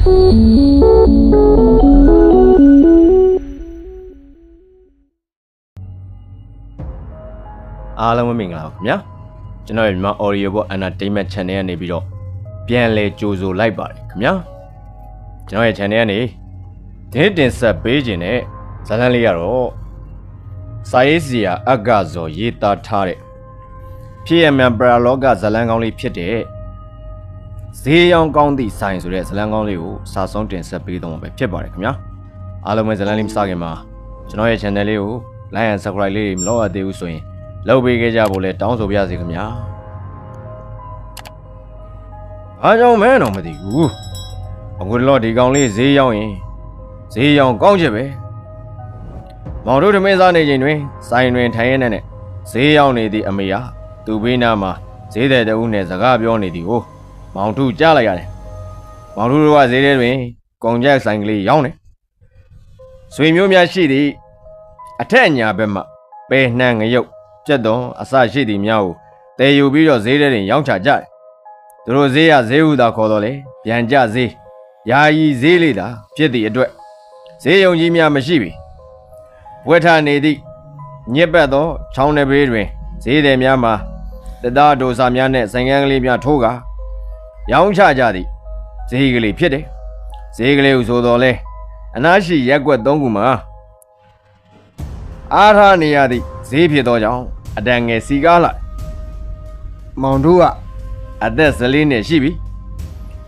အားလုံးပဲမင်္ဂလာပါခင်ဗျာကျွန်တော်ရဲ့မြန်မာ audio ဘော entertainment channel ကနေပြီးတော့ပြန်လဲကြိုဆိုလိုက်ပါတယ်ခင်ဗျာကျွန်တော်ရဲ့ channel ကနေဒီနေ့တင်ဆက်ပေးခြင်းတဲ့ဇာတ်လမ်းလေးကတော့စာရေးစီယာအက္ကဇော်ရေးသားထားတဲ့ဖြစ်ရမြန်ပရာလောကဇာတ်လမ်းကောင်းလေးဖြစ်တဲ့ ဈေးရောင်းကောင်းသည့်ဆိုင်ဆိုတဲ့ဇာတ်လမ်းကောင်းလေးကိုစာဆုံးတင်ဆက်ပေးတော့မှာပဲဖြစ်ပါတယ်ခင်ဗျာအားလုံးပဲဇာတ်လမ်းလေးမစခင်မှာကျွန်တော်ရဲ့ channel လေးကို like and subscribe လေးတွေမလုပ်ရသေးဘူးဆိုရင်လုပ်ပေးခဲ့ကြဖို့လဲတောင်းဆိုပါရစေခင်ဗျာအားကြောင့်မဲတော့မသိဘူးအခုတော့ဒီကောင်လေးဈေးရောက်ရင်ဈေးရောက်ကောင်းချက်ပဲမောင်တို့ဓမင်းစားနေချိန်တွင်ဆိုင်တွင်ထိုင်ရတဲ့နဲ့ဈေးရောက်နေသည့်အမေဟာသူ့ဘေးနားမှာဈေးတဲ့တဦးနဲ့စကားပြောနေသည်ကို မောင်ထုကြားလိုက်ရတယ်မောင်ထုတို့ကဈေးထဲတွင်ကုန်ကြက်ဆိုင်ကလေးရောင်းတယ်ဆွေမျိုးများရှိသည့်အထက်အညာဘက်မှပဲနှံငရုတ်ပြက်သွန်အစရှိသည်များကိုတည်ယူပြီးတော့ဈေးထဲတွင်ရောင်းချကြတယ်။သူတို့ဈေးရဈေးဟုသာခေါ်တော့လေပြန်ကြဈေးယာယီဈေးလေးသာဖြစ်သည့်အတွက်ဈေးယုံကြီးများမရှိပြီ။ဝက်ထနေသည့်ညစ်ပတ်သောချောင်းတစ်ဘေးတွင်ဈေးသည်များမှာတသားဒိုစာများနဲ့ဆိုင်ကန်းကလေးများထိုးကာ ရောင်းချကြသည့်ဈေးကလေးဖြစ်တယ်။ဈေးကလေးဟုဆိုတော့လေအနားရှိရက်ွက်သုံးခုမှာ အားထားနေရသည့်ဈေးဖြစ်သောကြောင့်အတန်ငယ်စီကားလာမောင်တို့ကအသက်ဇလေးနဲ့ရှိပြီ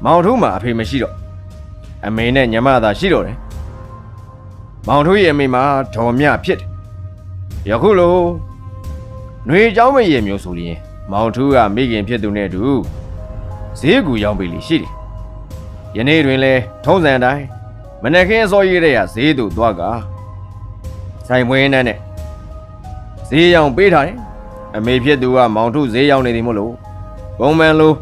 မောင်တို့မှာအဖေမရှိတော့အမေနဲ့ညီမသာရှိတော့တယ်မောင်တို့ရဲ့အမေမှာဒေါ်မြဖြစ်တယ်ယခုလိုຫນွေเจ้าမရေမျိုးဆိုရင်မောင်ထူးကမိခင်ဖြစ်သူနဲ့အတူ ဈေးကူရောက်ပြီလေရှိတယ်ယနေ့တွင်လဲထုံးစံအတိုင်းမနက်ခင်းအစောကြီးတဲ့ရဈေးသူသွားကဆိုင်ပွဲနဲ့နဲ့ဈေးရောင်ပေးထားတယ်အမေဖြစ်သူကမောင်ထုဈေးရောင်နေသည်မို့လို့ပုံမှန်လို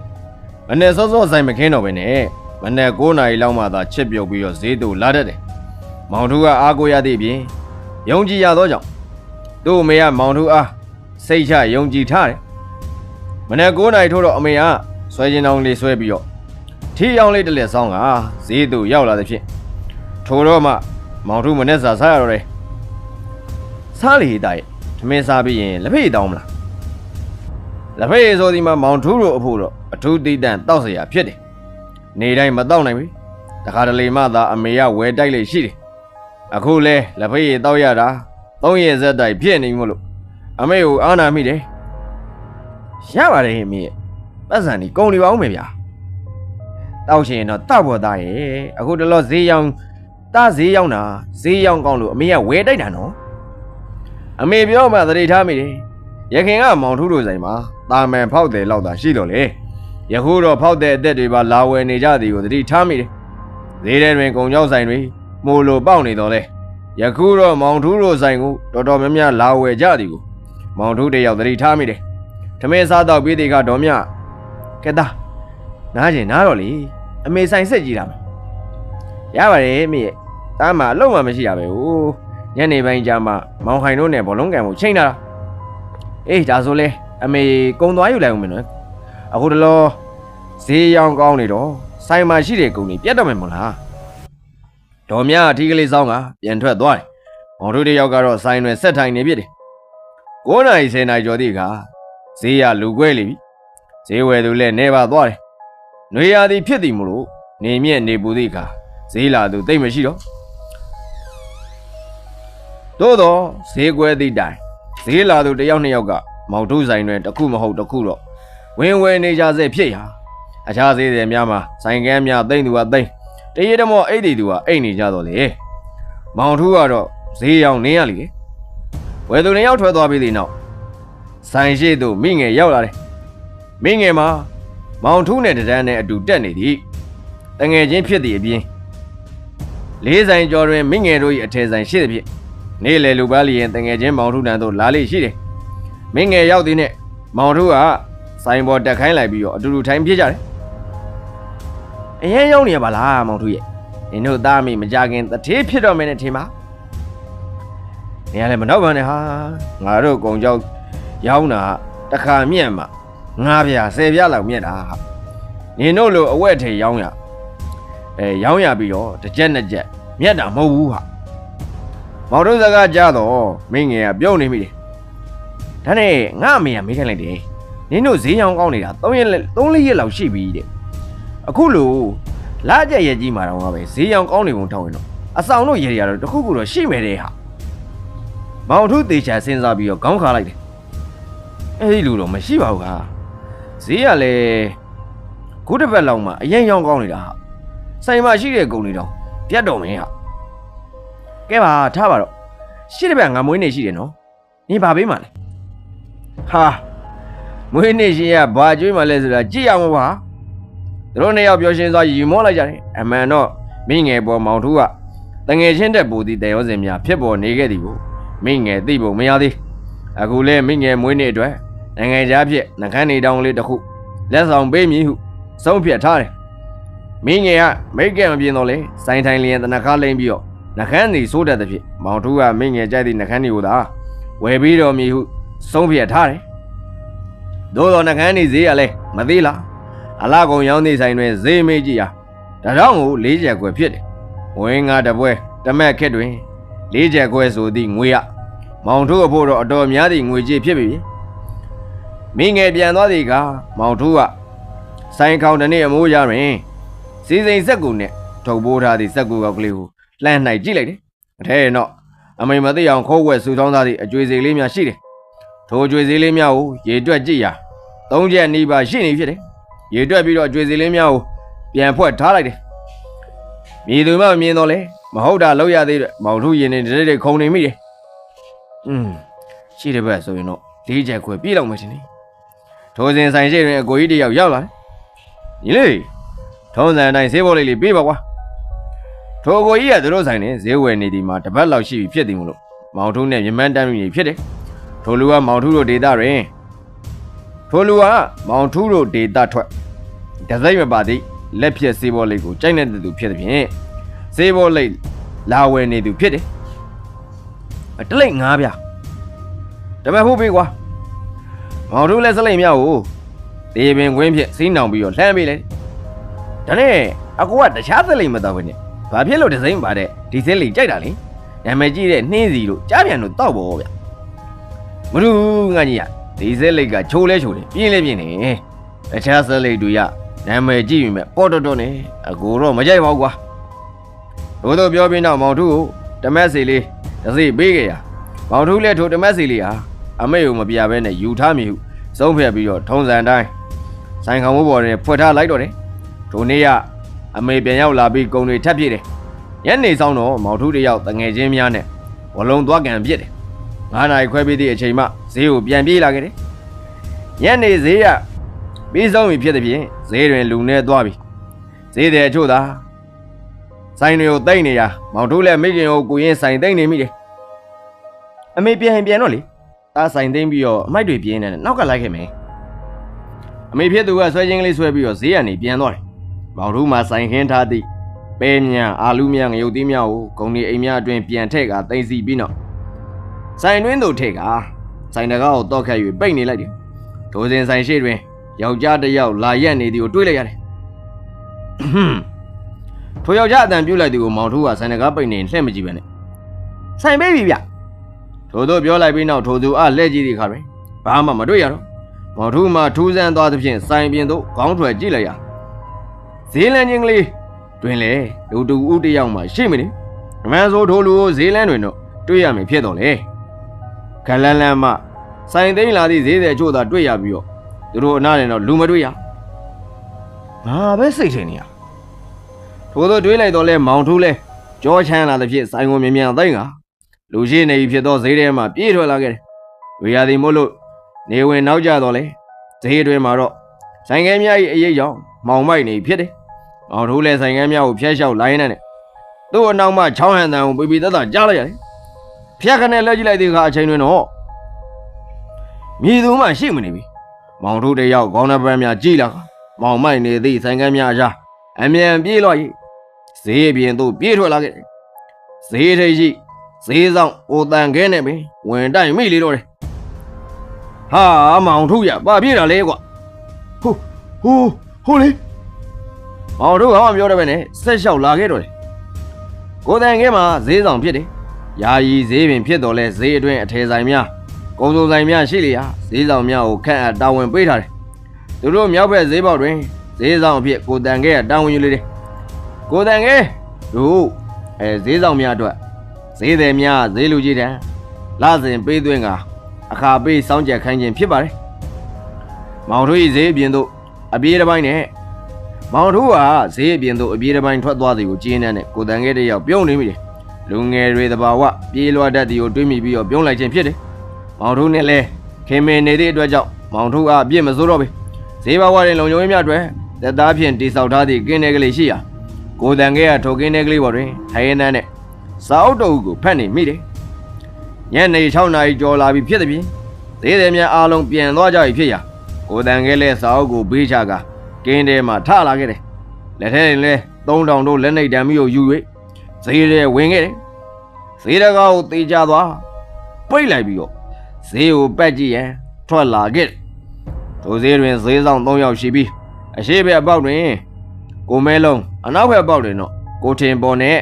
မနေ့စောစောဆိုင်မခင်းတော့ဘဲနဲ့မနေ့9နာရီလောက်မှသာချစ်ပြုတ်ပြီးတော့ဈေးသူလာတတ်တယ်မောင်ထုကအားကိုးရသည့်အပြင်ယုံကြည်ရသောကြောင့်သူ့အမေကမောင်ထုအားစိတ်ချယုံကြည်ထားတယ်မနေ့9နာရီထို့တော့အမေက ဆွဲချင်းတောင်းလေးဆွဲပြီးတော့ထီအောင်လေးတစ်လက်ဆောင်းကဈေးသူရောက်လာသဖြင့်ထိုတော့မှမောင်ထုမနေ့စာစားရတော့တယ် စားလေတိုက်ထမင်းစားပြီးရင်လက်ဖေးတောင်းမလားလက်ဖေးဆိုဒီမှာမောင်ထူးတို့အဖို့တော့အထူးတိတန့်တောက်เสียဖြစ်တယ်နေတိုင်းမတောက်နိုင်ဘူးတခါတလေမှသာအမေကဝယ်တိုက်လေရှိတယ်အခုလဲလက်ဖေးတောက်ရတာသုံးရက်ဆက်တိုက်ဖြစ်နေမို့လို့အမေကိုအားနာမိတယ်ရပါတယ်အမေ ပတ်စံဒီကုန်နေပါဦးမယ်ဗျာတောက်ရှင်တော့တောက်ပေါ်သားရဲ့အခုတလောဈေးရောင်းတာဈေးရောင်းတာဈေးရောင်းကောင်းလို့အမေကဝယ်တိုက်တာနော်အမေပြောမှသတိထားမိတယ်။ရခင်ကမောင်ထုတို့ဆိုင်မှာတာမန်ဖောက်တယ်လောက်သာရှိတော့လေ။ယခုတော့ဖောက်တဲ့အသက်တွေပါလာဝယ်နေကြသည်ကိုသတိထားမိတယ်။ဈေးထဲတွင်ကုံကြောက်ဆိုင်တွေမို့လိုပေါက်နေတော့လေ။ယခုတော့မောင်ထုတို့ဆိုင်ကိုတော်တော်များများလာဝယ်ကြသည်ကိုမောင်ထုတယောက်သတိထားမိတယ်။ထမင်းစားတော့ပြီးတဲ့ကတော်မြ ကဲသားနားကျင်နားတော့လေအမေဆိုင်ဆက်ကြည့်တာမယ်။ရပါတယ်အမေရဲ့တားမှာအလုံးမှမရှိတာပဲဟိုးညနေပိုင်းကျမှမောင်ခိုင်တို့နဲ့ဘောလုံးကန်ကိုချိန်လာတာအေးဒါဆိုလေအမေကုံသွားယူလိုက်ဦးမယ်နော်အခုတလောဈေးရောင်းကောင်းနေတော့ဆိုင်မှာရှိတဲ့ကုံတွေပြတ်တော့မယ်မို့လားဒေါ်မြအထီးကလေးစောင်းကပြန်ထွက်သွားတယ်မောင်တို့တယောက်ကတော့ဆိုင်တွေဆက်ထိုင်နေပြစ်တယ်9နာရီ10နာရီကျော်သည့်အခါဈေးရလူကွဲလေပြီ ဈေးဝယ်သူလည်းနေပါသွားတယ်ຫນွေရာသီဖြစ်သည်မို့လို့နေမြင့်နေပူသည့်အခါဈေးလာသူတိတ်မရှိတော့သို့တော့ဈေးကွဲသည့်တိုင်ဈေးလာသူတစ်ယောက်နှစ်ယောက်ကမောင်ထုဆိုင်တွင်တစ်ခုမဟုတ်တစ်ခုတော့ဝင်ဝယ်နေကြစေဖြစ်ရာအခြားဈေးတွေများမှာဆိုင်ကန်းများတိမ့်သူကတိမ့်တရေတမောအိတ်တီသူကအိတ်နေကြတော့လေမောင်ထုကတော့ဈေးရောင်နေရလေဝယ်သူနှစ်ယောက်ထွက်သွားပြီးတဲ့နောက်ဆိုင်ရှိသူမိငယ်ရောက်လာတယ် မိငယ်မှာမောင်ထုနဲ့တဒန်းနဲ့အတူတက်နေသည်တငယ်ချင်းဖြစ်သည့်အပြင်လေးဆိုင်ကျော်တွင်မိငယ်တို့၏အထယ်ဆိုင်ရှိသဖြင့်နေ့လေလူပါလီရင်တငယ်ချင်းမောင်ထုတန်တို့လာလေရှိတယ်။မင်းငယ်ရောက်သည်နဲ့မောင်ထုကဆိုင်ပေါ်တက်ခိုင်းလိုက်ပြီးတော့အတူတူထိုင်ပြစ်ကြတယ်။အရင်ရောက်နေရပါလားမောင်ထုရဲ့။နင်တို့သားမိမကြခင်တထေးဖြစ်တော့မယ်နဲ့ထင်ပါ။နေရလဲမတော့ပါနဲ့ဟာငါတို့ကုံကြောက်ရောက်တာတခါမြင့်မှာ ငါးပြာဆယ်ပြာလောက်မြင့်တာဟာ။နင်တို့လိုအဝက်ထေရောင်းရ။တအဲရောင်းရပြီးတော့တစ်ကြက်နှစ်ကြက်မြတ်တာမဟုတ်ဘူးဟာမောင်တို့စကားကြားတော့မင်းငယ်ကပြုံးနေမိတယ်ဒါနဲ့ငါအမေကမေးခိုင်းလိုက်တယ်နင်တို့ဈေးရောင်းကောင်းနေတာ3ရက်3ရက်လောက်ရှိပြီတဲ့အခုလို့လာကြက်ရဲ့ကြီးမှာတော့ပဲဈေးရောင်းကောင်းနေပုံထောက်ရင်တော့အဆောင်တို့ရေရတော့တခုခုတော့ရှိမယ်တဲ့ဟာမောင်တို့တေချာစဉ်းစားပြီးတော့ခေါင်းခါလိုက်တယ်အဲ့ဒီလူတော့မရှိပါဘူးကွာ ဈေးကလည်းခုတစ်ပတ်လောက်မှအရင်ရောင်းကောင်းနေတာဟာဆိုင်မှာရှိတဲ့ကုန်တွေတော့ပြတ်တော်မင်းဟာကဲပါထားပါတော့ရှစ်တစ်ပတ်ငါမွေးနေရှိတယ်နော်နင်ဘာပေးမှလဲဟာမွေးနေရှင်ကဘာကျွေးမှလဲဆိုတာကြည့်ရမှာပါသူတို့နှစ်ယောက်ပြောရှင်းသွားရီမောလိုက်ကြတယ်အမှန်တော့မိငယ်ပေါ်မောင်ထူးကတငယ်ချင်းတဲ့ပူတီတဲရောစင်များဖြစ်ပေါ်နေခဲ့သည်ကိုမိငယ်သိဖို့မရသေးအခုလဲမိငယ်မွေးနေ့အတွက် နိုင်ငံခြားဖြစ်နှကန်းနေတောင်းလေးတစ်ခုလက်ဆောင်ပေးမည်ဟုဆုံးဖြတ်ထားတယ်မင်းငယ်ကမိတ်ကဲမပြင်းတော့လေစိုင်းထိုင်လျင်တနခါလိမ့်ပြီးတော့နှကန်းနေစိုးတတ်တဲ့ဖြစ်မောင်ထူးကမင်းငယ်ကြိုက်သည့်နှကန်းတွေကိုသာဝယ်ပြီးတော်မည်ဟုဆုံးဖြတ်ထားတယ်သို့တော်နှကန်းနေဈေးရလဲမသေးလားအလားကုံရောင်းသည့်ဆိုင်တွင်ဈေးမေးကြည့်ရဒါတော့ကို၄ချက်ခွဲဖြစ်တယ်ဝင်းငါတပွဲတမက်ခက်တွင်၄ချက်ခွဲဆိုသည့်ငွေရမောင်ထူးအဖို့တော့အတော်များသည့်ငွေကြေးဖြစ်ပြီ မင်းငယ်ပြန်သွားသည်ကမောင်ထူးကဆိုင်ခေါင်တစ်နေ့အမိုးရတွင်စီစိန်ဆက်ကူနဲ့ထုတ်ပိုးထားသည့်ဆက်ကူကောက်ကလေးကိုလှမ်းနိုင်ကြည့်လိုက်တယ်အထဲတော့အမိန်မသိအောင်ခိုးဝက်ဆူထောင်းသားသည့်အကျွေစီလေးများရှိတယ်ထိုအကျွေစီလေးများကိုရေတွက်ကြည့်ရာသုံးချက်နီးပါးရှိနေဖြစ်တယ်ရေတွက်ပြီးတော့အကျွေစီလေးများကိုပြန်ဖွဲ့ထားလိုက်တယ်မြည်သူမှမမြင်တော့လေမဟုတ်တာလောက်ရသေးတယ်မောင်ထူးရင်နေတိတ်တိတ်ခုံနေမိတယ်อืมရှိတဲ့ဘက်ဆိုရင်တော့လေးချက်ခွဲပြေးလောက်မှရှင်နေ ထိုစဉ်ဆိုင်ရှိတွင်အကိုကြီးတယောက်ရောက်လာတယ်ညီလေးထုံးစံအတိုင်းဈေးဘောလေးလေးပြေးပါကွာထိုအကိုကြီးကသူတို့ဆိုင်နဲ့ဈေးဝယ်နေဒီမှာတစ်ပတ်လောက်ရှိပြီဖြစ်တယ်မလို့မောင်ထူးနဲ့မြမန်းတမ်းမြည်ဖြစ်တယ်ထိုလူကမောင်ထူးတို့ဒေတာတွင်ထိုလူကမောင်ထူးတို့ဒေတာထွက်ဒဇိုက်မပါသည့်လက်ဖြက်ဈေးဘောလေးကိုကြိုက်နေတဲ့သူဖြစ်တဲ့ဖြင့်ဈေးဘောလေးလာဝယ်နေသူဖြစ်တယ်အတလိတ်ငါးပြတမက်ဖို့ပေးကွာ မောင်ထူးလက်စလိတ်မြောက်ကိုဒေပင်ကွင်းဖြင့်စီးနှောင်ပြီးတော့လှမ်းပေးလိုက်ဒါနဲ့အကူကတခြားစလိတ်မတော်ဘူးနဲ့ဘာဖြစ်လို့ဒဇိုင်းပါတဲ့ဒီစလိတ်ကြိုက်တာလေနာမည်ကြီးတဲ့နှင်းစီလို့ကြားပြန်လို့တောက်ပေါ်ဗျမလူငါကြီးရဒီစလိတ်ကချိုးလဲချိုးတယ်ပြင်းလဲပြင်းနေတခြားစလိတ်တွေရနာမည်ကြည့်ပြီမဲ့ပေါ်တော်တော်နဲ့အကူတော့မကြိုက်ပါဘူးကွာတို့တို့ပြောပြီးတော့မောင်ထူးကိုတမက်စီလေးတစ်စီပေးခဲ့ရမောင်ထူးလည်းထိုတမက်စီလေးဟာ အမေကိုမပြဘဲနဲ့ယူထားမိဟုစုံးဖက်ပြီးတော့ထုံးစံတိုင်းဆိုင်ခေါင်ဝဘော်နဲ့ဖွက်ထားလိုက်တော့တယ်ဒိုနေ့ကအမေပြန်ရောက်လာပြီးကုံတွေထပ်ပြည့်တယ်ညနေဆောင်တော့မောင်ထူးတယောက်တငယ်ချင်းများနဲ့ဝလုံးသွားကန်ပြစ်တယ်ငါးနာရီခွဲပြီးသည့်အချိန်မှဈေးကိုပြန်ပြေးလာခဲ့တယ်ညနေဈေးကပြီးဆုံးပြီဖြစ်တဲ့ဖြင့်ဈေးတွင်လူနေသွားပြီဈေးတဲ့အချို့သာဆိုင်တွေကိုတိတ်နေရမောင်တို့လည်းမိခင်ကိုကိုရင်ဆိုင်တိတ်နေမိတယ်အမေပြန်ရင်ပြန်တော့လေ တားဆိုင်သိမ့်ပြီးတော့အမိုက်တွေပြင်းနေတယ်နောက်ကလိုက်ခဲ့မယ်အမေဖြစ်သူကဆွဲချင်းကလေးဆွဲပြီးတော့ဈေးကနေပြန်သွားတယ်မောင်တို့မှဆိုင်ခင်းထားသည့်ပဲမြန်အာလူမြန်ငရုတ်သီးများကိုဂုံဒီအိမ်များအတွင်းပြန်ထည့်ကတိမ့်စီပြီးတော့ဆိုင်တွင်းသို့ထည့်ကဆိုင်တကားကိုတောက်ခတ်၍ပိတ်နေလိုက်တယ်ဒိုးစင်ဆိုင်ရှိတွင်ယောက်ျားတစ်ယောက်လာရက်နေသည်ကိုတွေးလိုက်ရတယ်ဟွန်းထိုယောက်ျားအတန်ပြုတ်လိုက်သူကိုမောင်ထိုးကဆိုင်တကားပိတ်နေလှည့်မကြည့်ပဲနဲ့ဆိုင်ပေးပြီဗျ ထို့သောပြောလိုက်ပြီးနောက်ထိုသူအားလက်ကြည့်သည့်အခါတွင်ဘာမှမတွေ့ရတော့မော်ထူးမှထူးဆန်းသွားသဖြင့်စိုင်ပြင်သို့ခေါင်းထွက်ကြည့်လိုက်ရဈေးလန်းချင်းကလေးတွင်လေလူတူဦးတယောက်မှရှိမနေအမှန်ဆိုထိုလူကိုဈေးလန်းတွင်တော့တွေ့ရမည်ဖြစ်တော်လေဂလန်လန်မှစိုင်သိမ့်လာသည့်ဈေးတဲ့ချို့သာတွေ့ရပြီးတော့သူတို့အနားနဲ့တော့လူမတွေ့ရငါပဲစိတ်ထင်နေရထို့သောတွေးလိုက်တော့လဲမောင်ထူးလဲကြောချမ်းလာသဖြင့်စိုင်ကိုမြင်မြန်သိမ့်က လူရှိနေပြီဖြစ်သောဈေးထဲမှာပြေးထွက်လာခဲ့တယ်ဝေရသည်မို့လို့နေဝင်နောက်ကျတော့လဲဈေးတွင်မှာတော့ဆိုင်ကဲများ၏အရေးကြောင့်မောင်မိုက်နေဖြစ်တယ်မောင်ထိုးလဲဆိုင်ကဲများကိုဖျက်လျှောက်လိုင်းနေတယ်သူ့အနောက်မှချောင်းဟန်တန်ကိုပြပြတတ်တာကြားလိုက်ရတယ်ဖျက်ခနဲ့လက်ကြည့်လိုက်တဲ့အခါအချိန်တွင်တော့မြည်သူမှရှိမနေပြီမောင်တို့တယောက်ခေါင်းနှပန်းများကြည်လာကမောင်မိုက်နေသည့်ဆိုင်ကမ်းများအရာအမြန်ပြေးလော့၏ဈေးပြင်သို့ပြေးထွက်လာခဲ့တယ်ဈေးထိပ်ရှိ ဈေးဆောင်အိုတန်ခဲနဲ့ပင်ဝင်တိုင်မိလေတော့တယ်ဟာမောင်ထုတ်ရပါပြေးတာလဲကွာဟိုဟိုဟိုလေဟမောင်တို့ကမှပြောတယ်ပဲနဲ့ဆက်လျှောက်လာခဲ့တော့တယ်ကိုတန်ခဲမှာဈေးဆောင်ဖြစ်တယ်ယာယီဈေးပင်ဖြစ်တော်လဲဈေးအတွင်းအထည်ဆိုင်များကုံစုံဆိုင်များရှိလေရာဈေးဆောင်များကိုခန့်အပ်တာဝန်ပေးထားတယ်သူတို့မြောက်ဘက်ဈေးပေါက်တွင်ဈေးဆောင်အဖြစ်ကိုတန်ခဲကတာဝန်ယူလေတယ်ကိုတန်ခဲတို့အဲဈေးဆောင်များအတွက် ဈေးသည်များဈေးလူကြီးတန်းလာစဉ်ပေးသွင်းကအခါပေးစောင်းကြက်ခိုင်းခြင်းဖြစ်ပါတယ်မောင်တို့၏ဈေးအပြင်သို့အပြေးတစ်ပိုင်းနဲ့မောင်တို့ကဈေးအပြင်သို့အပြေးတစ်ပိုင်းထွက်သွားသည်ကိုကျင်းနေတဲ့ကိုတန်ခဲတယောက်ပြုံးနေမိတယ်လူငယ်တွေတဘာဝပြေးလွှတ်တတ်သည်ကိုတွေးမိပြီးတော့ပြုံးလိုက်ခြင်းဖြစ်တယ်မောင်တို့နဲ့လဲခင်မင်နေသည့်အတွက်ကြောင့်မောင်တို့ကအပြစ်မစိုးတော့ပေဈေးဘဝတွင်လုံခြုံရေးများအတွက်သက်သားဖြင့်တိဆောက်ထားသည့်ကင်းတဲ့ကလေးရှိရာကိုတန်ခဲကထိုကင်းတဲ့ကလေးပေါ်တွင်ထိုင်ရင်းနဲ့ စာအုပ်တော်ကိုဖတ်နေမိတယ်ညနေ6နာရီကျော်လာပြီဖြစ်သည်ဖြင့်ဈေးသည်များအားလုံးပြန်သွားကြပြီဖြစ်ရာကိုတန်ခဲလဲစာအုပ်ကိုဘေးချကကင်းထဲမှာထလာခဲ့တယ်။လက်ထဲရင်လဲ3000တို့လက်နှိပ်တံမီကိုယူ၍ဈေးထဲဝင်ခဲ့တယ်။ဈေးတကားကိုတေချသွားပိတ်လိုက်ပြီးတော့ဈေးကိုပက်ကြည့်ရန်ထွက်လာခဲ့တယ်။ထိုဈေးတွင်ဈေးဆောင်3ယောက်ရှိပြီးအရှိဘက်အပေါက်တွင်ကိုမဲလုံးအနောက်ဘက်အပေါက်တွင်တော့ကိုထင်ပေါ်နဲ့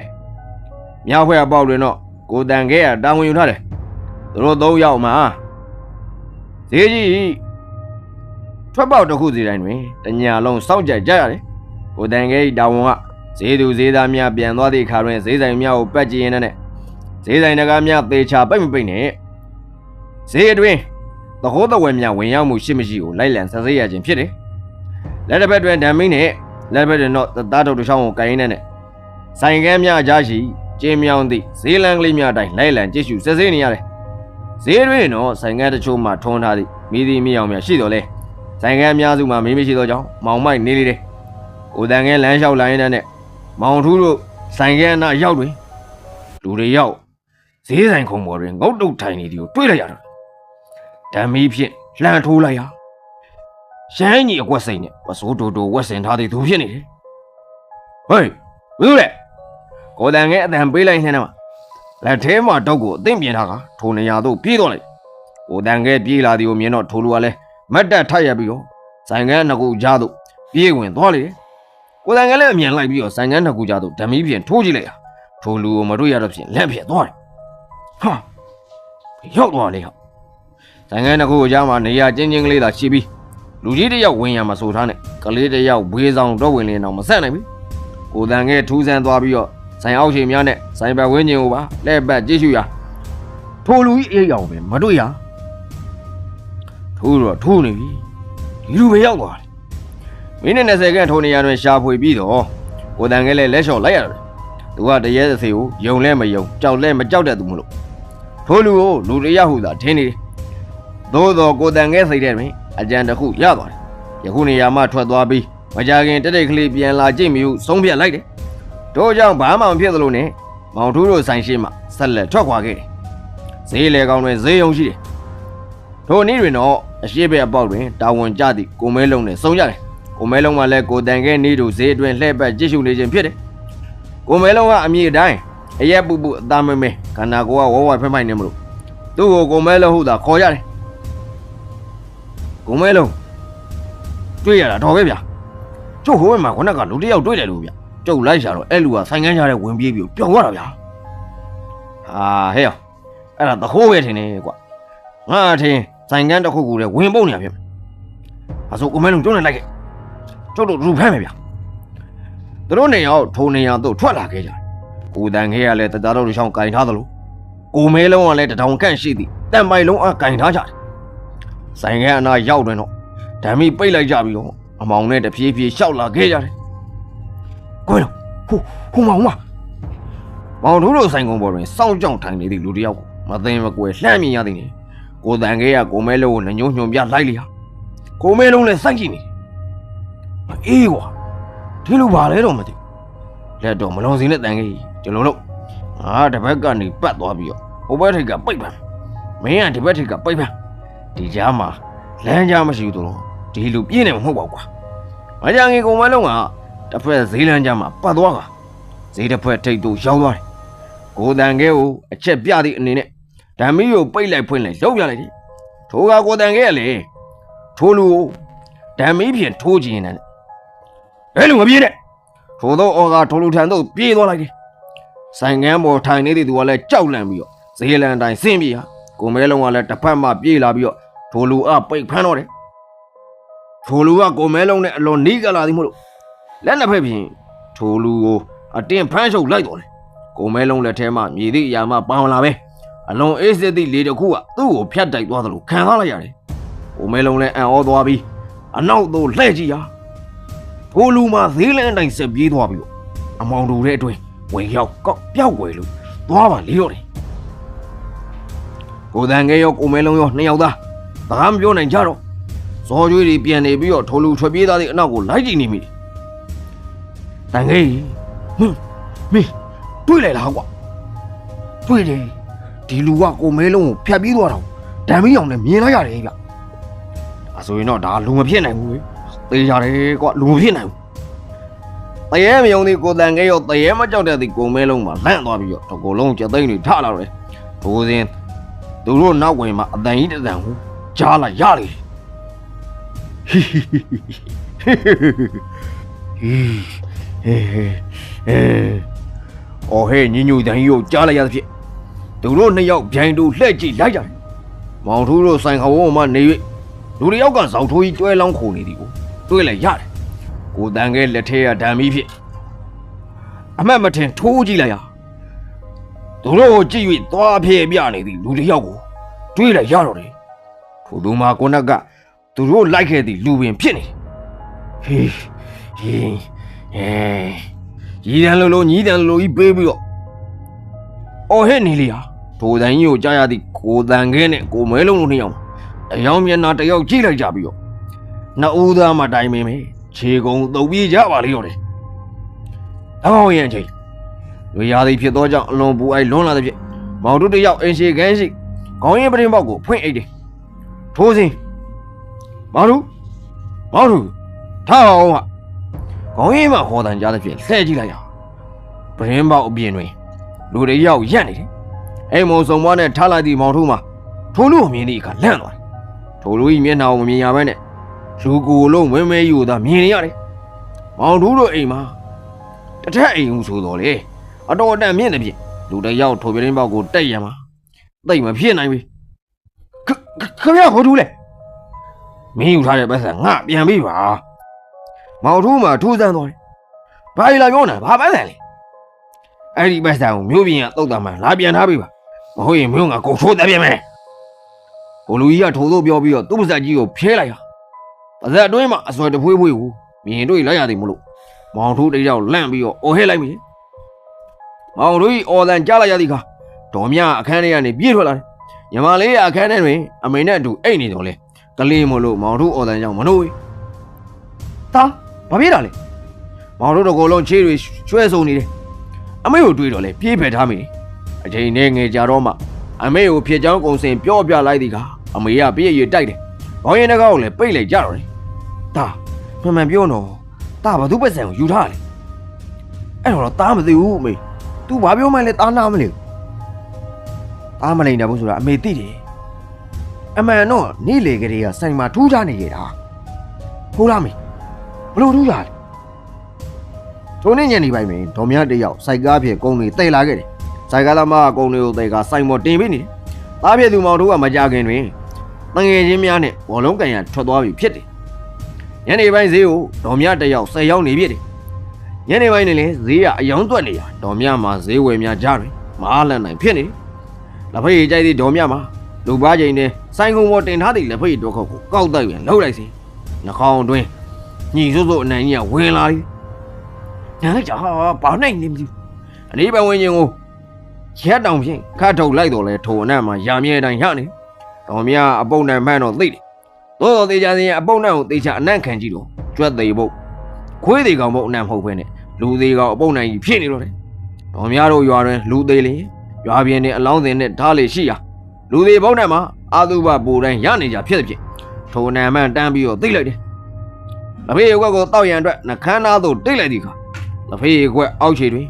မြောက်ဘက်အပေါက်တွင်တော့ကိုတန်ခဲကတာဝန်ယူထားတယ်။သူတို့3ယောက်မှာဈေးကြီးထွက်ပေါက်တစ်ခုစီတိုင်းတွင်တညာလုံးစောင့်ကြကြရတယ်။ကိုတန်ခဲဤတာဝန်ကဈေးသူဈေးသားများပြန်သွားသည့်အခါတွင်ဈေးဆိုင်များကိုပတ်ကြည့်ရင်းနဲ့ဈေးဆိုင်တကားများသေချာပိတ်မပိတ်နဲ့ဈေးအတွင်းသဟိုးသဝယ်များဝင်ရောက်မှုရှိမရှိကိုလိုက်လံဆက်ဆေးရခြင်းဖြစ်တယ်။လက်တစ်ဖက်တွင်ဓာမင်းနဲ့လက်တစ်ဖက်တွင်တော့သားထုတ်တစ်ချောင်းကိုကိုင်းနေနဲ့ဆိုင်ကန်းများအကြားရှိ ကျင်းမြောင်းသည့်ဈေးလန်းကလေးများတိုင်းလိုက်လံကြည့်ရှုဆက်ဆေးနေရတယ်။ဈေးတွင်တော့ဆိုင်ကန်းတချို့မှထွန်းထားသည့်မိသည့်မိအောင်များရှိတော်လဲ။ဆိုင်ကန်းအများစုမှာမင်းမရှိတော့ကြောင်းမောင်မိုက်နေလေတယ်။ကိုတန်ငယ်လမ်းလျှောက်လာရင်နဲ့မောင်ထူးတို့ဆိုင်ကန်းအနာရောက်တွင်လူတွေရောက်ဈေးဆိုင်ခုံပေါ်တွင်ငုတ်တုတ်ထိုင်နေသည်ကိုတွေ့လိုက်ရတော့ဓမ္မီဖြင့်လှန်ထိုးလိုက်ရရှမ်းကြီးအကွက်စိတ်နဲ့ပစိုးတူတူဝက်စင်ထားသည်သူဖြစ်နေတယ်။ဟေးဘယ်လိုလဲ ကိုတန်ငယ်အတန်ပေးလိုက်နေတယ်မှာလက်ထဲမှာတုတ်ကိုအသိမ့်ပြင်ထားကထိုနေရာသို့ပြေးတော့လိုက်ကိုတန်ငယ်ပြေးလာသည်ကိုမြင်တော့ထိုလူကလည်းမတ်တက်ထပ်ရပြီးတော့ဆိုင်ကန်းနှစ်ခုကြားသို့ပြေးဝင်သွားလေတယ်။ကိုဆိုင်ကန်းလည်းအမြန်လိုက်ပြီးတော့ဆိုင်ကန်းနှစ်ခုကြားသို့ဓမီပြင်ထိုးကြည့်လိုက်ရ။ထိုလူကိုမတွေ့ရတော့ဖြင့်လက်ဖြတ်သွားတယ်။ဟာရောက်သွားလေဟော။ဆိုင်ကန်းနှစ်ခုကြားမှာနေရာချင်းချင်းကလေးသာရှိပြီးလူကြီးတစ်ယောက်ဝင်ရမှာဆိုထားနဲ့ကလေးတစ်ယောက်ဝေးဆောင်တော့ဝင်လင်းတော့မဆက်နိုင်ဘူး။ကိုတန်ငယ်ထူးဆန်းသွားပြီးတော့ ဆိုင်အောက်ရှင်များနဲ့ဆိုင်ဘက်ဝင်းကျင်ကိုပါလက်ပတ်ကြည့်ရှုရ။ထိုလူကြီးအေးရောင်ပဲမတွေ့ရ။ထိုးတော့ထိုးနေပြီဒီလူပဲရောက်သွားတယ်မိနစ်20ခန့်ထိုးနေရတွင်ရှာဖွေပြီးတော့ကိုတန်ကလေးလက်လျှော့လိုက်ရတယ်သူကတရေသစေကိုယုံလဲမယုံကြောက်လဲမကြောက်တဲ့သူမလို့ထိုးလူကိုလူတယောက်ဟုသာထင်းနေတယ်သို့တော့ကိုတန်ကဲစိတ်ထဲတွင်အကြံတစ်ခုရသွားတယ်ယခုနေရာမှထွက်သွားပြီးမကြခင်တက်တိတ်ကလေးပြန်လာကြည့်မီဟုဆုံးဖြတ်လိုက်တယ် တို့ကြောင့်ဘာမှမဖြစ်သလိုနဲ့မောင်ထူးတို့ဆိုင်ရှိမှဆက်လက်ထွက်ခွာခဲ့တယ်ဈေးလေကောင်းတွင်ဈေးယုံရှိတယ်ထိုနေ့တွင်တော့အရှိဘက်အပေါက်တွင်တာဝန်ကျသည့်ကိုမဲလုံးနဲ့စုံကြတယ်။ကိုမဲလုံးကလည်းကိုတန်ခဲနေတို့ဈေးအတွင်းလှည့်ပတ်ကြည့်ရှုနေခြင်းဖြစ်တယ်။ကိုမဲလုံးကအမြင့်တိုင်းအရက်ပူပူအသားမဲမဲခန္ဓာကိုယ်ကဝဝဖိုင်ဖိုင်နေမလို့သူ့ကိုကိုမဲလုံးဟုတ်တာခေါ်ရတယ်။ကိုမဲလုံးတွေ့ရတာတော့ပဲဗျာ။ကျုပ်ဟိုဘက်မှာခုနကလူတစ်ယောက်တွေ့တယ်လို့ဗျ။ ကျုပ်လိုက်ရှာတော့အဲ့လူကဆိုင်ကန်းချတဲ့ဝင်ပြေးပြီးပျောက်သွားတာဗျာ။ဟာဟဲ့အောင်အဲ့ဒါသခိုးပဲထင်တယ်ကွာ။ငါအထင်ဆိုင်ကန်းတစ်ခုခုလည်းဝင်ပုတ်နေရဖြစ်မယ်။အဲဆိုကိုမဲလုံးကျုံးနေလိုက်ခဲ့။ကျုပ်တို့လူဖမ်းမယ်ဗျ။သူတို့နေရောက်ထိုနေရာသို့ထွက်လာခဲ့ကြတယ်။ကိုတန်ခဲကလည်းတသားတော်လူချောင်းကင်ထားသလိုကိုမဲလုံးကလည်းတထောင်ကန့်ရှိသည်တန်ပိုင်လုံးအကင်ထားကြတယ်။ဆိုင်ကန်းအနာရောက်တွင်တော့ဓာမီပိတ်လိုက်ကြပြီးတော့အမောင်နဲ့တဖြည်းဖြည်းရှောက်လာခဲ့ကြတယ်။ ကိုမဲလုံးဟိုဟိုမောင်မမောင်တို့တို့ဆိုင်ကုန်းပေါ်တွင်စောင့်ကြောင်ထိုင်နေသည့်လူတစ်ယောက်ကိုမသိမကွယ်လှမ်းမြင်ရသည်နေကိုတန်ခဲကကိုမဲလုံးကိုနှညုံညွန်ပြလိုက်လျာကိုမဲလုံးလည်းစိုက်ကြည့်နေတယ်အေးကွာဒီလိုပါလဲတော့မသိဘူးလက်တော့မလွန်စင်းနဲ့တန်ခဲကြီးဒီလိုလို့ငါတစ်ဘက်ကနေပတ်သွားပြီးတော့ဟိုဘက်ထိပ်ကပိတ်ပန်းမင်းကဒီဘက်ထိပ်ကပိတ်ပန်းဒီကြားမှာလမ်းကြားမရှိဘူးတို့ဒီလူပြင်းနေမှာမဟုတ်ပါဘူးကွာမကြငင်ကိုမဲလုံးက တစ်ဖက်ဈေးလမ်းကြားမှာပတ်သွားကဈေးတစ်ဖက်ထိပ်တို့ရောက်သွားတယ်ကိုတန်ခဲကိုအချက်ပြသည့်အနေနဲ့ဓာမီကိုပိတ်လိုက်ဖွင့်လိုက်လောက်ပြလိုက်တယ်ထိုကကိုတန်ခဲ့ရလေထိုလူကိုဓာမီဖြင့်ထိုးခြင်းနဲ့အဲ့လိုမပြေးနဲ့ထိုသောအော်ကထိုလူထံသို့ပြေးသွားလိုက်တယ်ဆိုင်ငန်းပေါ်ထိုင်နေသည့်သူကလည်းကြောက်လန့်ပြီးတော့ဈေးလန်တိုင်းဆင်းပြေးဟာကိုမဲလုံးကလည်းတစ်ဖက်မှပြေးလာပြီးတော့ထိုလူအပိတ်ဖမ်းတော့တယ်ထိုလူကကိုမဲလုံးနဲ့အလွန်နီးကလာသည်မို့လို့ လက်နှစ်ဖက်ဖြင့်ထိုလူကိုအတင်းဖမ်းချုပ်လိုက်တော့တယ်ကိုမဲလုံးလက်ထဲမှာမြည်သည့်အရာမှပေါင်လာပဲအလွန်အေးစစ်သည့်လေတစ်ခုကသူ့ကိုဖြတ်တိုက်သွားသလိုခံစားလိုက်ရတယ်ကိုမဲလုံးလည်းအံ့ဩသွားပြီးအနောက်သို့လှည့်ကြည့်ရာထိုလူမှဈေးလန်းတိုင်းဆက်ပြေးသွားပြီးတော့အမောင်တို့တဲ့အတွင်းဝင်ရောက်ကောက်ပြောက်ွယ်လို့သွားပါလေတော့တယ်ကိုတန်ငယ်ရောကိုမဲလုံးရောနှစ်ယောက်သားဘာမှမပြောနိုင်ကြတော့ဇော်ကျွေးတွေပြန်နေပြီးတော့ထိုလူထွက်ပြေးသားတဲ့အနောက်ကိုလိုက်ကြည့်နေမိတယ် တန်ငယ်ဟင်းမင်းတွေ့လိုက်လားကွာတွေ့တယ်ဒီလူကကိုမဲလုံးကိုဖျက်ပြေးသွားတော့ဓာမီအောင်နဲ့မြင်လိုက်ရတယ်ဗျအဲဆိုရင်တော့ဒါလူမဖြစ်နိုင်ဘူးလေသေးကြတယ်ကွာလူမဖြစ်နိုင်ဘူးတရေမယုံသေးကိုတန်ခဲရောတရေမကြောက်တဲ့ဒီကိုမဲလုံးမှာလန့်သွားပြီးတော့တကိုယ်လုံးကြက်သိန်းတွေထလာတော့တယ်ဒိုးစင်းသူတို့နောက်ဝင်မှာအတန်ကြီးတစ်တန်ဟူကြားလာရလေဟီဟီဟီဟီ ဟီအော်ဟဲ့ညညူတန်ကြီးကိုကြားလိုက်ရသဖြင့်သူတို့နှစ်ယောက်ဗျိုင်တူလှဲ့ကြည့်လိုက်ကြတယ်မောင်ထူးတို့ဆိုင်ခဝုံးမှနေ၍လူတစ်ယောက်ကဇောက်ထိုးကြီးတွဲလောင်းခုန်နေသည်ကိုတွေ့လိုက်ရတယ်။ကိုတန်ကဲလက်ထဲကဓာမီဖြစ်အမတ်မထင်ထိုးကြည့်လိုက်ရ။သူတို့ကိုကြည့်၍သွားပြေပြနေသည်လူတစ်ယောက်ကိုတွေ့လိုက်ရတော့တယ်။ထိုသူမှာကိုနက်ကသူတို့လိုက်ခဲ့သည့်လူပင်ဖြစ်နေတယ်။ဟေးဟေး ဟေးညီတန်လိုလိုညီတန်လိုလိုကြီးပေးပြီးတော့အော်ဟဲ့နေလေဟာထိုတန်ကြီးကိုကြားရသည့်ကိုတန်ခဲနဲ့ကိုမဲလုံးတို့နှစ်ယောက်အယောင်မျက်နှာတစ်ယောက်ကြည့်လိုက်ကြပြီးတော့နှစ်ဦးသားမှတိုင်ပင်ပဲခြေကုံတုပ်ပြေးကြပါလေတော့တယ်။အမောင်ရဲ့အချိန်လူရာသီဖြစ်သောကြောင့်အလွန်ပူအိုက်လွန်းလာတဲ့ဖြင့်မောင်တို့တစ်ယောက်အင်ရှိခန်းရှိခေါင်းရင်ပရင်ပေါက်ကိုဖွင့်အိတ်တယ်။ထိုးစင်းမောင်တို့မောင်တို့ထားအောင်ဟာ ခေါင်းရင်မှာဟောတန်ကြတဲ့ဖြင့်လှဲ့ကြည့်လိုက်ရအောင်ပရင်ပေါက်အပြင်တွင်လူတစ်ယောက်ရက်နေတယ်။အိမ်မုံစုံမွားနဲ့ထားလိုက်သည့်မောင်တို့မှာထိုးလူကိုမြင်သည့်အခါလန့်သွားတယ်။ထိုလူ၏မျက်နှာကိုမမြင်ရဘဲနဲ့လူကိုယ်လုံးဝင်းမဲယူတာမြင်နေရတယ်။မောင်တို့တို့အိမ်မှာတစ်ထက်အိမ်ဦးဆိုတော့လေအတော်အတန်မြင့်တဲ့ဖြင့်လူတစ်ယောက်ထိုပြင်းပေါက်ကိုတက်ရမှာတိတ်မဖြစ်နိုင်ဘူး။ခခခရဟိုထူးလေမင်းယူထားတဲ့ပတ်စံငါပြန်ပေးပါ။ မောင်ထူးမှာထူးဆန်းသွားတယ်။ဘာကြီးလာပြောနေတာဘာပတ်စံလဲ။အဲ့ဒီပတ်စံကိုမျိုးပြင်ကတုတ်တာမှလာပြန်ထားပေးပါ။မဟုတ်ရင်မျိုးငါကိုထိုးတတ်ပြန်မယ်။ကိုလူကြီးကထိုးသို့ပြောပြီးတော့သူ့ပါဇက်ကြီးကိုဖျဲလိုက်ရပါဇက်အတွင်းမှာအစွဲတဖွေးဖွေးကိုမြင်တွေ့လိုက်ရသည်မလို့မောင်ထိုးတစ်ယောက်လန့်ပြီးတော့အော်ဟဲလိုက်မိမောင်တို့ဤအော်လန်ကြားလိုက်ရသည်ခါဒေါ်မြအခန်းထဲကနေပြေးထွက်လာတယ်ညီမလေးကအခန်းထဲတွင်အမေနဲ့အတူအိတ်နေတော့လေကလေးမလို့မောင်တို့အော်လန်ကြောင့်မလို့တာ ဘာပြေးတာလဲမောင်တို့တကောလုံးချေးတွေရွှဲဆုံနေတယ်အမေကိုတွေးတော့လေပြေးဖယ်ထားမိတယ်အချိန်နဲ့ငယ်ကြတော့မှအမေကိုဖြစ်ချောင်းကုံစင်ပြောပြလိုက်သည်ခါအမေကပြေးရတိုက်တယ်ဘောင်းရင်တကောက်လည်းပိတ်လိုက်ကြတော့တယ်။ဒါမှန်မှန်ပြောတော့ဒါဘာသူ့ပတ်စံကိုယူထားတယ်။အဲ့တော့တားမသိဘူးအမေ။ तू ဘာပြောမှလဲတားနာမလဲ။တားမလိမ့်တယ်ဘူးဆိုတာအမေသိတယ်။အမှန်တော့နေ့လေကလေးကစိုင်မှာထူးခြားနေကြတာ။ဟုတ်လားမေ။ဘ လို့ထူးတာလဲ။ထိုနေ့ညနေပိုင်းမှာဒေါ်မြတစ်ယောက်စိုက်ကားပြေကုန်းတွေတိတ်လာခဲ့တယ်။စိုက်ကားသမားကကုန်းတွေကိုတိတ်ကစိုင်မော်တင်ပေးနေတယ်။တားပြေသူမောင်တို့ကမကြခင်တွင်တငယ်ချင်းများနဲ့ဘောလုံးကန်ရထွက်သွားပြီဖြစ်တယ်။ညနေပိုင်းဈေးကိုဒေါ်မြတစ်ယောက်ဆက်ရောက်နေပြီတယ်။ညနေပိုင်းနဲ့လည်းဈေးကအယောင်သွက်နေရဒေါ်မြမှာဈေးဝယ်များကြတယ်။မအားလန့်နိုင်ဖြစ်နေတယ်။လက်ဖက်ရည်ကြိုက်သည့်ဒေါ်မြမှာလူပါချိန်နဲ့ဆိုင်ကုံပေါ်တင်ထားသည့်လက်ဖက်ရည်တော့ခုတ်ကိုကောက်တိုက်ပြန်လှုပ်လိုက်စီ။နှာခေါင်းအတွင်း ညီစိုးစိုးအနံကြီးကဝင်လာပြီ။ညာလိုက်ကြဟာဘာနိုင်နေမသိဘူး။အလေးပဝင်းချင်းကိုရက်တောင်ဖြင့်ခတ်ထုတ်လိုက်တော့လဲထိုအနံ့မှာရာမြဲတိုင်းရနေ။တော်မြအပုတ်နဲ့မှန်းတော့သိတယ်။သို့တော်သေးချာစင်အပုတ်နဲ့ကိုသေချာအနံ့ခံကြည့်တော့ကြွက်သေးဖို့ခွေးသေးကောင်ဖို့အနံ့မဟုတ်ဘဲနဲ့လူသေးကောင်အပုတ်နိုင်ကြီးဖြစ်နေတော့တယ်။တော်မြတို့ရွာတွင်လူသေးလျင်ရွာပြင်းနဲ့အလောင်းစင်နဲ့ဓာတ်လေရှိရာလူသေးပုတ်နဲ့မှာအာသုဘပူတိုင်းရနေကြဖြစ်တဲ့ဖြင့်ထိုအနံ့မှန်တန်းပြီးတော့သိလိုက်တယ်။ လဖေးရွက်ကိုတောက်ရန်အတွက်နှခမ်းသားသို့တိတ်လိုက်သည်ခါလဖေးရွက်အောက်ခြေတွင်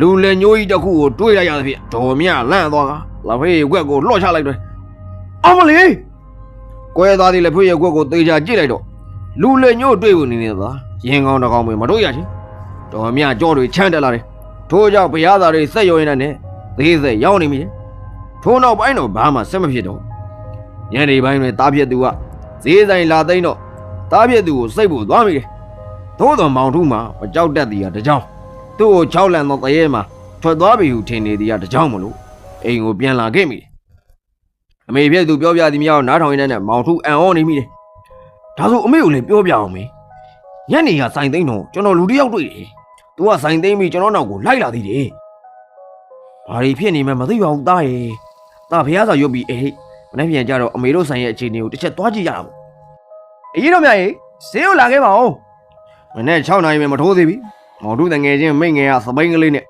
လူလက်ညိုးကြီးတစ်ခုကိုတွေးလိုက်ရသဖြင့်ဒေါ်မြလန့်သွားကလဖေးရွက်ကိုလှော့ချလိုက်တယ်အမလေးကွဲသားသေးလည်းဖွေးရကွက်ကိုသေချာကြည့်လိုက်တော့လူလေညို့တွေ့ဖို့နေနေတာရင်ကောင်းတစ်ကောင်ပဲမတို့ရချင်းတော်မြကြောတွေချမ်းတက်လာတယ်ထို့ကြောင့်ဘုရားသားတွေဆက်ရောရင်းနဲ့သေးဆက်ရောက်နေမိတယ်ထို့နောက်ပိုင်းတော့ဘာမှဆက်မဖြစ်တော့ညနေပိုင်းတွင်တားပြက်သူကဈေးဆိုင်လာသိမ်းတော့ တားပြက်သူကိုစိတ်ဖို့သွားမိတယ်သို့တော်မောင်ထုမှာမကြောက်တတ်သည်ကတကြောင်သူ့ကိုချောက်လန့်သောတရေမှာထွက်သွားပြီဟုထင်နေသည်ကတကြောင်မလို့အိမ်ကိုပြန်လာခဲ့မိတယ်အမေပြည့်သူပြောပြသည်များကိုနားထောင်ရင်းနဲ့မောင်ထုအံ့ဩနေမိတယ်ဒါဆိုအမေကိုလည်းပြောပြအောင်မေညနေကဆိုင်သိမ်းတော့ကျွန်တော်လူတစ်ယောက်တွေ့တယ်သူကဆိုင်သိမ်းပြီးကျွန်တော်နောက်ကိုလိုက်လာသေးတယ်ဘာတွေဖြစ်နေမှမသိပါဘူးတားရဲ့တာဖះစာရွတ်ပြီးအေးမနေ့ပြန်ကြတော့အမေတို့ဆိုင်ရဲ့အခြေအနေကိုတစ်ချက်သွားကြည့်ရအောင် အေးတော့မြရေဈေးကိုလာခဲ့ပါဦးမနေ့6နာရီပဲမထိုးသေးပြီမောင်တို့တငယ်ချင်းမိတ်ငယ်ကစပိန်ကလေးနဲ့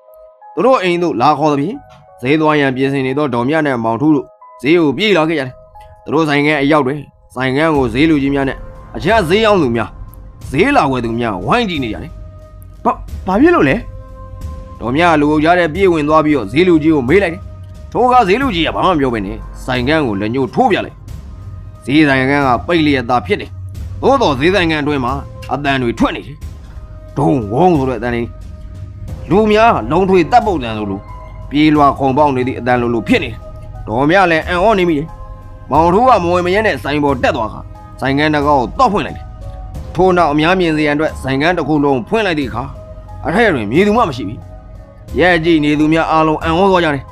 သူတို့အိမ်တို့လာခေါ်သဖြင့်ဈေးသွားရန်ပြင်ဆင်နေတော့ဒေါ်မြနဲ့မောင်ထုတို့ဈေးကိုပြေးလာခဲ့ရတယ်သူတို့ဆိုင်ကအရောက်တွေဆိုင်ကန်းကိုဈေးလူကြီးများနဲ့အချက်ဈေးအောင်သူများဈေးလာဝယ်သူများဝိုင်းကြည့်နေကြတယ်ဘာဘာဖြစ်လို့လဲဒေါ်မြလူအုပ်ကြားတဲ့ပြေးဝင်သွားပြီးတော့ဈေးလူကြီးကိုမေးလိုက်တယ်ထိုးကဈေးလူကြီးကဘာမှမပြောဘဲနဲ့ဆိုင်ကန်းကိုလက်ညှိုးထိုးပြလိုက်ဈေးဆိုင်ကန်းကပိတ်လျက်သားဖြစ်တယ် သို့တော်ဈေးဆိုင်ကန်းအတွင်းမှာအတန်တွေထွက်နေတယ်ဒုံဝုံဆိုတဲ့အတန်တွေလူများလုံးထွေတပ်ပုတ်တန်ဆိုလို့ပြေးလွာခုံပေါက်နေသည့်အတန်လိုလိုဖြစ်နေတယ်ဒေါ်မြလည်းအံ့ဩနေမိတယ်မောင်ထိုးကမဝင်မရဲနဲ့ဆိုင်ပေါ်တက်သွားခါဆိုင်ကန်းတကောကိုတောက်ဖွင့်လိုက်တယ်ထို့နောက်အများမြင်စေရန်အတွက်ဆိုင်ကန်းတစ်ခုလုံးဖွင့်လိုက်သည့်အခါအထက်တွင်မြေသူမှမရှိပြီရဲကြည့်နေသူများအားလုံးအံ့ဩသွားကြတယ်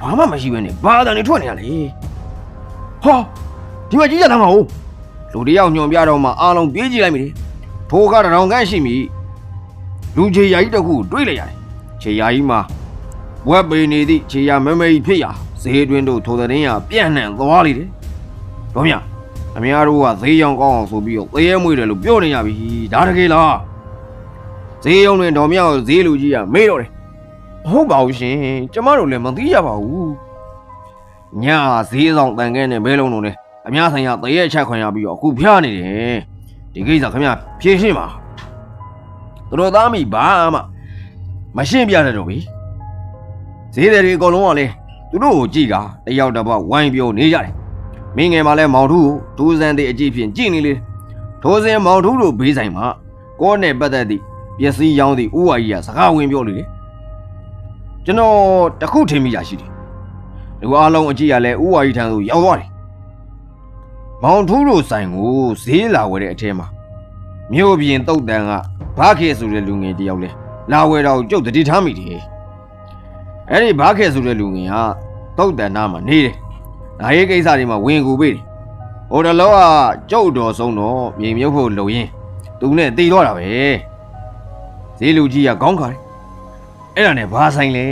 ဘာမှမရှိဘဲနဲ့ဘာအတန်တွေထွက်နေရလေဟာဒီမှာကြီးကြတာမဟုတ် လူတယောက်ညွန်ပြတော့မှအားလုံးပြေးကြည့်လိုက်မိတယ်ထိုးကားတစ်ထောင်ခန့်ရှိပြီလူချေယာကြီးတစ်ခုတွေးလိုက်ရတယ်ချေယာကြီးမှာဝက်ပေနေသည့်ချေယာမမဲကြီးဖြစ်ရာဈေးတွင်တို့ထိုတဲ့င်းရပြန့်နှံ့သွားလေတယ်တို့မြအများတို့ကဈေးရောင်ကောင်းအောင်ဆိုပြီးတော့သေရဲမွေးတယ်လို့ပြောနေကြပြီဒါတကယ်လားဈေးရောင်တွင်တော်မြောက်ဈေးလူကြီးကမေးတော့တယ်ဟုတ်ပါဘူးရှင်ကျမတို့လည်းမသိရပါဘူးညဈေးဆောင်တန်ခဲနဲ့ဘဲလုံးလုံးနဲ့ အများဆိုင်ရာတရေချက်ခွန်ရပြီးတော့အခုဖျားနေတယ်ဒီကိစ္စခင်ဗျဖြေရှင်းပါသူတို့သားမိဘာမှမရှင်းပြတတ်တော့ပြီဈေးတွေအကုန်လုံးကလည်းသူတို့ကိုကြည့်တာတယောက်တစ်ပတ်ဝိုင်းပြောနေကြတယ်မင်းငယ်မှလည်းမောင်ထုကိုဒိုးစန်းတဲ့အကြည့်ဖြင့်ကြည့်နေလေထိုးစင်မောင်ထုတို့ဘေးဆိုင်မှာကောနဲ့ပတ်သက်သည့်ပစ္စည်းရောင်းသည့်ဥဝါကြီးကစကားဝင်ပြောလေတယ်ကျွန်တော်တခုထင်မိတာရှိတယ်။လူအားလုံးအကြည့်ရလဲဥဝါကြီးထံသို့ရောက်သွားတယ်။ မောင်ထူးတို့ဆိုင်ကိုဈေးလာဝယ်တဲ့အထဲမှာမြို့ပြင်တုတ်တန်ကဘာခေဆိုတဲ့လူငယ်တယောက်လဲလာဝယ်တော့ကျုပ်တတိထားမိတယ်။အဲ့ဒီဘာခေဆိုတဲ့လူငယ်ကတုတ်တန်နားမှာနေတယ်။ဒါရေးကိစ္စတွေမှာဝင်ကူပေးတယ်။ဟိုတလောကကျုပ်တော်ဆုံးတော့မြေမြုပ်ဖို့လုံရင်းသူနဲ့တည်တော့တာပဲ။ဈေးလူကြီးကခေါင်းခါတယ်အဲ့ဒါနဲ့ဘာဆိုင်လဲ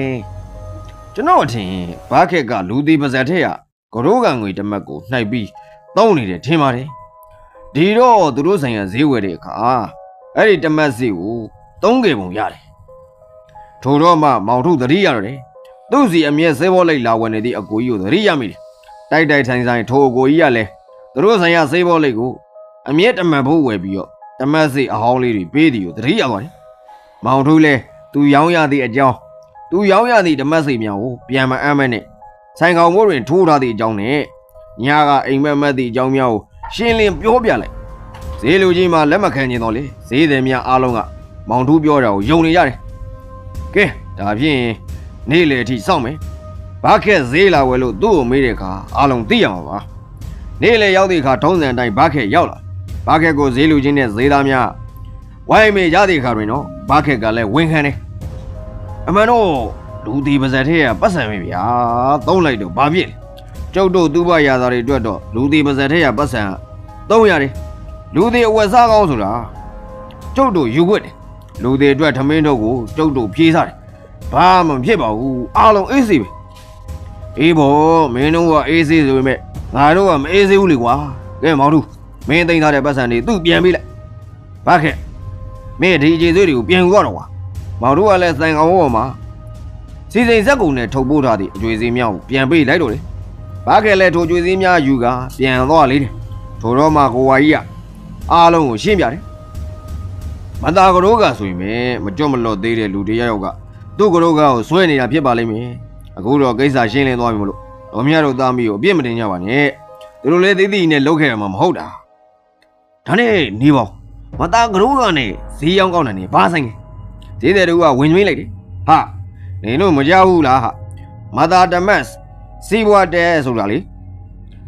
ကျွန်တော်အထင်ဘာခက်ကလူသေးပါဇက်ထက်ကကရိုးကန်ငွေတစ်မတ်ကိုနှိုက်ပြီး တောင်းနေတယ်ထင်ပါတယ်ဒီတော့သူတို့ဆိုင်ရဈေးဝယ်တဲ့အခါအဲ့ဒီတစ်မတ်ဈေးကိုသုံးကေပုံရတယ်ထို့တော့မှမောင်ထုသတိရတော့တယ်သူ့စီအမျက်ဆေးဘောလိုက်လာဝင်နေသည့်အကိုကြီးကိုသတိရမိတယ်တိုက်တိုက်ဆိုင်ဆိုင်ထိုအကိုကြီးကလည်းသူတို့ဆိုင်ရဆေးဘောလိုက်ကိုအမျက်တစ်မတ်ဖို့ဝယ်ပြီးတော့တစ်မတ်ဈေးအဟောင်းလေးတွေပေးသည်ကိုသတိရသွားတယ်မောင်ထုလည်းသူရောင်းရသည့်အကြောင်းသူရောင်းရသည့်ဓမ္မစိတ်များကိုပြန်မအမ်းမနဲ့ဆိုင်ကောင်မိုးတွင်ထိုးထားသည့်အကြောင်းနဲ့ ညကအိမ်မက်မက်သည့်အကြောင်းများကိုရှင်းလင်းပြောပြလိုက်ဈေးလူကြီးမှလက်မခံချင်တော့လေဈေးသည်များအားလုံးကမောင်ထူးပြောတာကိုယုံနေရတယ်ကဲဒါဖြင့်နေ့လေအထိစောင့်မယ်ဘာခက်ဈေးလာဝယ်လို့သူ့ကိုမေးတဲ့အခါအားလုံးသိရမှာပါနေ့လေရောက်တဲ့အခါထုံးစံအတိုင်းဘာခက်ရောက်လာဘာခက်ကိုဈေးလူချင်းနဲ့ဈေးသားများဝိုင်းမေရတဲ့ခါတွင်တော့ဘာခက်ကလည်းဝန်ခံတယ်အမှန်တော့လူဒီပါဇက်ထဲကပတ်စံပဲဗျာသုံးလိုက်တော့ဘာဖြစ်လဲ ကျုပ်တို့သူ့ဘရာသားတွေအတွက်တော့လူဒီပါဇက်ထဲကပတ်စံသုံးရတယ်လူဒီအဝက်စားကောင်းဆိုတာကျုပ်တို့ယူခွက်တယ်လူဒီအတွက်ထမင်းတို့ကိုကျုပ်တို့ပြေးစားတယ်ဘာမှမဖြစ်ပါဘူးအားလုံးအေးစေပဲအေးဘောမင်းတို့ကအေးစေဆိုပေမဲ့ငါတို့ကမအေးစေဘူးလေကွာကဲမောင်တို့မင်းသိမ်းထားတဲ့ပတ်စံတွေသူ့ပြန်ပေးလိုက်ဘာခက်မင်းဒီအခြေသေးတွေကိုပြန်ယူတော့ကွာမောင်တို့ကလည်းစိုင်ကောင်ဘောမှာစီစိန်ဇက်ကုံနဲ့ထုတ်ပို့ထားသည့်အကျွေးစည်းများကိုပြန်ပေးလိုက်တော့လေ ဘာကဲလဲထိုကျွေးစည်းများယူကပြန်သွားလေတယ်ထိုတော့မှကိုဝါကြီးကအားလုံးကိုရှင်းပြတယ်မသားကလေးကဆိုရင်ပဲမကြွမလော့သေးတဲ့လူတစ်ယောက်ကသူ့ကလေးကိုဆွဲနေတာဖြစ်ပါလိမ့်မယ်အခုတော့ကိစ္စရှင်းလင်းသွားပြီမလို့တော်မြတ်တို့သားမီးကိုအပြစ်မတင်ကြပါနဲ့သူတို့လည်းသိသိနဲ့လောက်ခဲ့ရမှာမဟုတ်တာဒါနဲ့နေပါဦးမသားကရိုးကနေဈေးရောင်းကောင်းတယ်နေဘာဆိုင်လဲဈေးတဲ့တူကဝင်ကျွေးလိုက်တယ်ဟာနင်တို့မကြောက်ဘူးလားဟာမသားတမတ် စီးပွားတဲဆိုတာလေ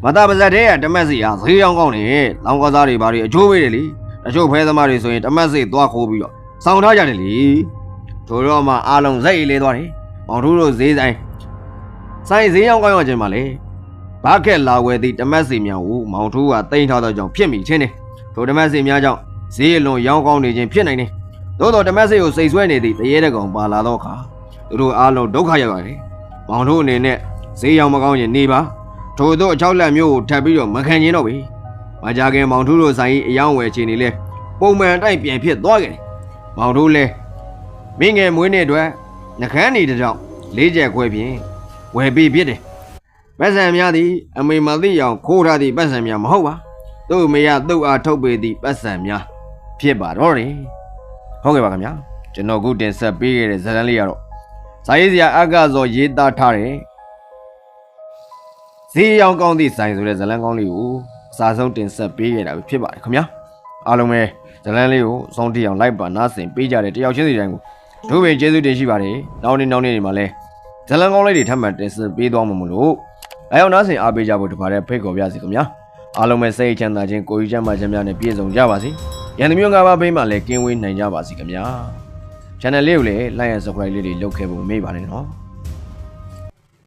မသားပါဇက်တဲ့ကတမတ်စီဟာဈေးရောင်းကောင်းနေလောင်းကစားတွေဘာတွေအချိုးပေးတယ်လေတချို့ဖဲသမားတွေဆိုရင်တမတ်စီသွားခိုးပြီးတော့စောင်းထားကြတယ်လေတို့တော့မှအားလုံးစိတ်အေးလေးသွားတယ်မောင်တို့တို့ဈေးဆိုင်ဆိုင်ဈေးရောင်းကောင်းရခြင်းပါလေဘာခက်လာဝယ်သည့်တမတ်စီများကိုမောင်ထိုးကတိန်ထားသောကြောင့်ဖြစ်မိချင်းတယ်တို့တမတ်စီများကြောင့်ဈေးအလွန်ရောင်းကောင်းနေခြင်းဖြစ်နိုင်တယ်သို့တော်တမတ်စီကိုစိတ်ဆွဲနေသည့်တရေတကောင်ပါလာတော့အခါသူတို့အားလုံးဒုက္ခရောက်ရတယ်မောင်တို့အနေနဲ့ ဈေးရောင်းမကောင်းရင်နေပါထို့သောအချောက်လက်မျိုးကိုထပ်ပြီးတော့မခံကျင်တော့ဘူးမကြခင်မောင်ထိုးတို့ဆိုင်ကြီးအယောင်းဝယ်ခြင်းနေလဲပုံမှန်အတိုင်းပြန်ဖြစ်သွားခဲ့တယ်မောင်ထိုးလဲမင်းငယ်မွေးနေ့အတွက်နှကန်းနေတစ်ကြောင်လေးချက်ခွဲဖြင့်ဝယ်ပေးဖြစ်တယ်။ပတ်စံများသည်အမေမသိအောင်ခိုးထားသည့်ပတ်စံများမဟုတ်ပါ။သူ့မေရသူ့အားထုတ်ပေးသည့်ပတ်စံများဖြစ်ပါတော့တယ်။ဟုတ်ကဲ့ပါခင်ဗျာ။ကျွန်တော်ခုတင်ဆက်ပေးခဲ့တဲ့ဇာတ်လမ်းလေးကတော့ဇာရေးစရာအကဇော်ရေးသားထားတယ်။ ဈေးရောင်းကောင်းသည့်ဆိုင်ဆိုတဲ့ဇာတ်လမ်းကောင်းလေးကိုအစားဆုံးတင်ဆက်ပေးခဲ့တာပဲဖြစ်ပါတယ်ခင်ဗျာ။အားလုံးပဲဇာတ်လမ်းလေးကိုအဆုံးထိအောင်လိုက်ပါနားဆင်ပေးကြတဲ့တယောက်ချင်းစီတိုင်းကိုတို့ပင်ကျေးဇူးတင်ရှိပါတယ်။နောက်နေ့နောက်နေ့တွေမှာလည်းဇလန်ကောင်းလေးတွေထပ်မံတင်ဆက်ပေးသွားမှာမလို့အဲအောင်နားဆင်အားပေးကြဖို့တပါးတဲ့ဖိတ်ခေါ်ပြစီခင်ဗျာ။အားလုံးပဲစိတ်ချမ်းသာခြင်းကိုယ်ကြီးချမ်းသာခြင်းများနဲ့ပြည့်စုံကြပါစေ။ရန်သူမျိုးငါးပါးဘေးမှာလည်းကင်းဝေးနိုင်ကြပါစေခင်ဗျာ။ channel လေးကိုလည်း like and subscribe လေးတွေလုပ်ခဲ့ဖို့မေ့ပါနဲ့နော်။